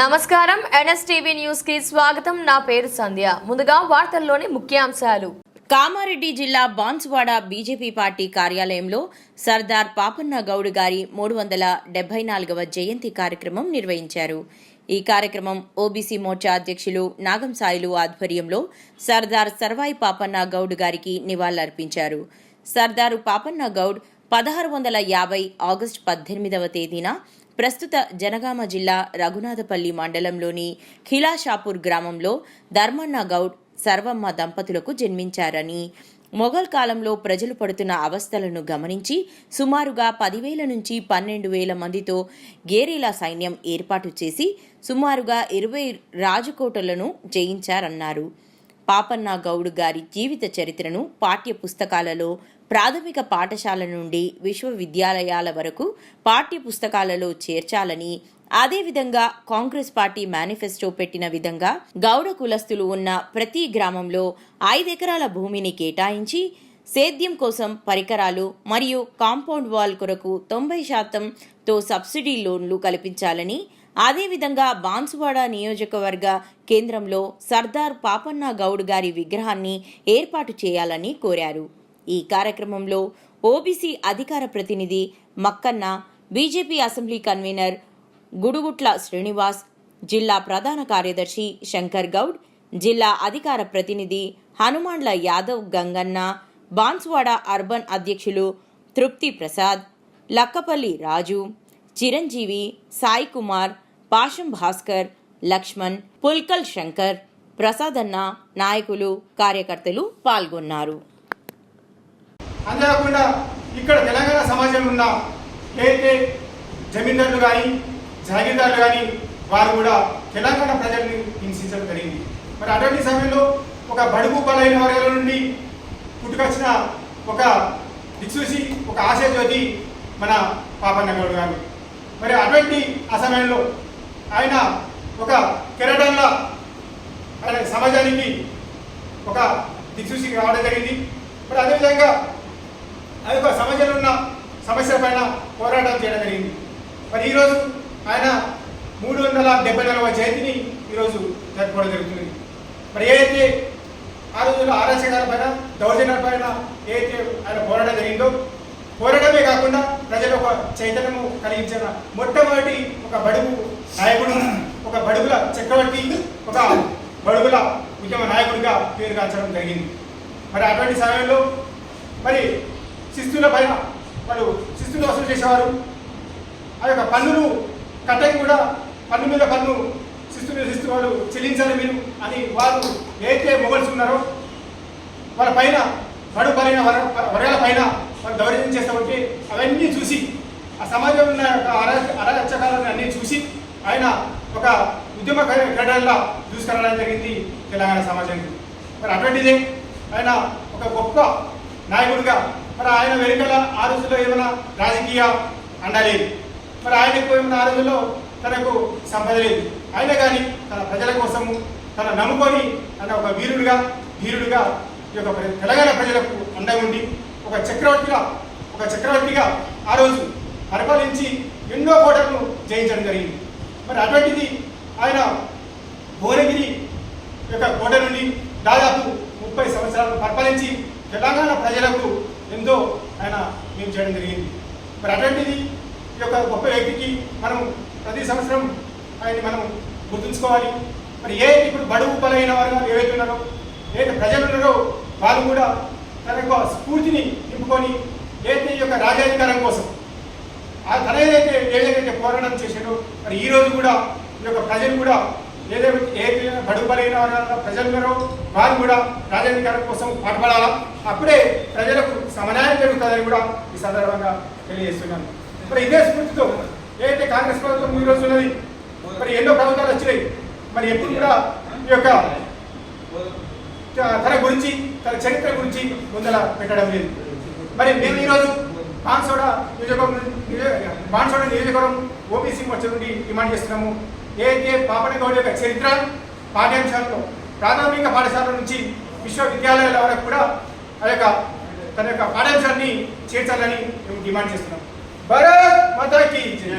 నమస్కారం. ఎన్ఎస్టీవీ న్యూస్కి స్వాగతం. నా పేరు సంధ్య. ముందుగా వార్తల్లోని ముఖ్యాంశాలు. కామారెడ్డి జిల్లా బాన్సువాడ బీజేపీ పార్టీ కార్యాలయంలో సర్దార్ పాపన్న గౌడ్ గారి మూడు వందల డెబ్బై నాలుగవ జయంతి కార్యక్రమం నిర్వహించారు. ఈ కార్యక్రమం ఓబీసీ మోర్చా అధ్యక్షులు నాగం సాయిలు ఆధ్వర్యంలో సర్దార్ సర్వాయి పాపన్న గౌడ్ గారికి నివాళులర్పించారు. సర్దారు పాపన్న గౌడ్ పదహారు వందల యాభై ఆగస్టు పద్దెనిమిదవ తేదీన ప్రస్తుత జనగామ జిల్లా రఘునాథపల్లి మండలంలోని ఖిలాషాపూర్ గ్రామంలో ధర్మన్న గౌడ్ సర్వమ్మ దంపతులకు జన్మించారని. మొఘల్ కాలంలో ప్రజలు పడుతున్న అవస్థలను గమనించి సుమారుగా పదివేల నుంచి పన్నెండు వేల మందితో గేరీలా సైన్యం ఏర్పాటు చేసి సుమారుగా ఇరవై రాజకోటలను జయించారన్నారు. పాపన్న గౌడ్ గారి జీవిత చరిత్రను పాఠ్య పుస్తకాలలో ప్రాథమిక పాఠశాల నుండి విశ్వవిద్యాలయాల వరకు పాఠ్య పుస్తకాలలో చేర్చాలని అదేవిధంగా కాంగ్రెస్ పార్టీ మేనిఫెస్టో పెట్టిన విధంగా గౌడ కులస్తులు ఉన్న ప్రతి గ్రామంలో ఐదెకరాల భూమిని కేటాయించి సేద్యం కోసం పరికరాలు మరియు కాంపౌండ్ వాల్ కొరకు తొంభై శాతంతో సబ్సిడీ లోన్లు కల్పించాలని అదేవిధంగా బాన్సువాడ నియోజకవర్గ కేంద్రంలో సర్దార్ పాపన్న గౌడ్ గారి విగ్రహాన్ని ఏర్పాటు చేయాలని కోరారు. ఈ కార్యక్రమంలో ఓబీసీ అధికార ప్రతినిధి Makkanna BJP assembly convener Gudugutla Srinivas జిల్లా ప్రధాన కార్యదర్శి శంకర్ గౌడ్ జిల్లా అధికార ప్రతినిధి హనుమాన్ల యాదవ్ గంగన్న బాన్సువాడ అర్బన్ అధ్యక్షులు తృప్తి ప్రసాద్ లక్కపల్లి రాజు చిరంజీవి సాయి కుమార్ పాషం భాస్కర్ లక్ష్మణ్ పుల్కల్ శంకర్ ప్రసాదన్న నాయకులు కార్యకర్తలు పాల్గొన్నారు. అంతేకాకుండా ఇక్కడ తెలంగాణ సమాజంలో ఉన్న ఏదైతే జమీందారులు కానీ జాగీర్దారులు కానీ వారు కూడా తెలంగాణ ప్రజల్ని హింసించడం జరిగింది. మరి అటువంటి సమయంలో ఒక బడుగు బలైన వర్గాల నుండి పుట్టుకొచ్చిన ఒక దిక్సూసి ఒక ఆశజ్యోతి మన పాపన్న గౌడ్ గారు. మరి అటువంటి ఆ సమయంలో ఆయన ఒక కెరటంలా ఆయన సమాజానికి ఒక దిక్సూచి రావడం జరిగింది. మరి అదేవిధంగా ఆ యొక్క సమాజంలో ఉన్న సమస్యల పైన పోరాటం చేయడం జరిగింది. మరి ఈరోజు ఆయన మూడు వందల డెబ్బై నాలుగవ జయంతిని ఈరోజు జరుపుకోవడం జరుగుతుంది. మరి ఏదైతే ఆ రోజుల్లో ఆరాచకాల పైన దౌర్జన్యాల పైన ఏదైతే ఆయన పోరాటం జరిగిందో పోరాటమే కాకుండా ప్రజలు ఒక చైతన్యము కలిగించిన మొట్టమొదటి ఒక బడుగు నాయకుడు ఒక బడుగుల చక్రవర్తి ఒక బడుగుల ఉద్యమ నాయకుడిగా పేరు కాల్చడం జరిగింది. మరి అటువంటి సమయంలో మరి శిస్తుల పైన వాళ్ళు శిస్తులు వసూలు చేసేవారు. ఆ యొక్క పన్నులు కట్టకి కూడా పన్ను మీద పన్ను శిస్తు మీద శిస్తు వాళ్ళు చెల్లించాలి మీరు అని వారు ఏదైతే మొగల్స్ ఉన్నారో వాళ్ళ పైన బడు పైన వర్గాల పైన వాళ్ళు దౌర్జన్యం చేస్తూ ఉంటే అవన్నీ చూసి ఆ సమాజంలో ఉన్న యొక్క అరాచకాలను అన్నీ చూసి ఆయన ఒక ఉద్యమ క్రీడల్లో తీసుకురావడం జరిగింది తెలంగాణ సమాజానికి. మరి అటువంటిదే ఆయన ఒక గొప్ప నాయకుడిగా మరి ఆయన వెనుకల ఆ రోజుల్లో ఏమైనా రాజకీయ అండలేదు మరి ఆయనకు ఏమైనా ఆ రోజుల్లో తనకు సంపద లేదు. అయినా కానీ తన ప్రజల కోసము తన నమ్ముకొని తన ఒక వీరుడిగా ధీరుడిగా ఈ యొక్క తెలంగాణ ప్రజలకు అండగుండి ఒక చక్రవర్తిగా ఒక చక్రవర్తిగా ఆ రోజు పరిపాలించి ఎన్నో కోటలను జయించడం జరిగింది. మరి అటువంటిది ఆయన భువనగిరి యొక్క కోట నుండి దాదాపు ముప్పై సంవత్సరాలు పరిపాలించి తెలంగాణ ప్రజలకు ఎంతో ఆయన మేము చేయడం జరిగింది. మరి అటువంటిది ఈ యొక్క గొప్ప వ్యక్తికి మనం ప్రతి సంవత్సరం ఆయన్ని మనం గుర్తుంచుకోవాలి. మరి ఏ ఇప్పుడు బడుగు బలైన వారు ఏవైతే ఉన్నారో ఏదైతే ప్రజలు ఉన్నారో వాళ్ళు కూడా తన యొక్క స్ఫూర్తిని నింపుకొని ఏదైతే ఈ యొక్క రాజాధికారం కోసం ఆ తన ఏదైతే ఏదైతే పోరాటం చేశాడో మరి ఈరోజు కూడా ఈ యొక్క ప్రజలు కూడా ఏదైతే ఏ బడుగు బలైన వారు ప్రజలు వారు కూడా రాజ్యాధికారం కోసం పాటుపడాలా? అప్పుడే ప్రజలకు సమన్యాయం జరుగుతుందని కూడా ఈ సందర్భంగా తెలియజేస్తున్నాను. మరి ఇదే స్ఫూర్తితో ఏదైతే కాంగ్రెస్ ప్రభుత్వం ఈ రోజు ఉన్నది మరి ఎన్నో ప్రభుత్వాలు వచ్చినాయి. మరి ఎప్పుడు కూడా ఈ యొక్క తన గురించి తన చరిత్ర గురించి ముందర పెట్టడం లేదు. మరి మేము ఈరోజు బాన్సోడ నియోజకవర్గం నియోజక- బాన్సోడ నియోజకవర్గం ఓబీసీ మోర్చా నుండి డిమాండ్ చేస్తున్నాము. ఏదైతే పాపన గౌడ్ యొక్క చరిత్ర పాఠ్యాంశాల్లో ప్రాథమిక పాఠశాల నుంచి విశ్వవిద్యాలయాల వరకు కూడా ఆ యొక్క తన యొక్క పాఠ్యాంశాన్ని చేర్చాలని మేము డిమాండ్ చేస్తున్నాం భారత్ మాతాకి జై.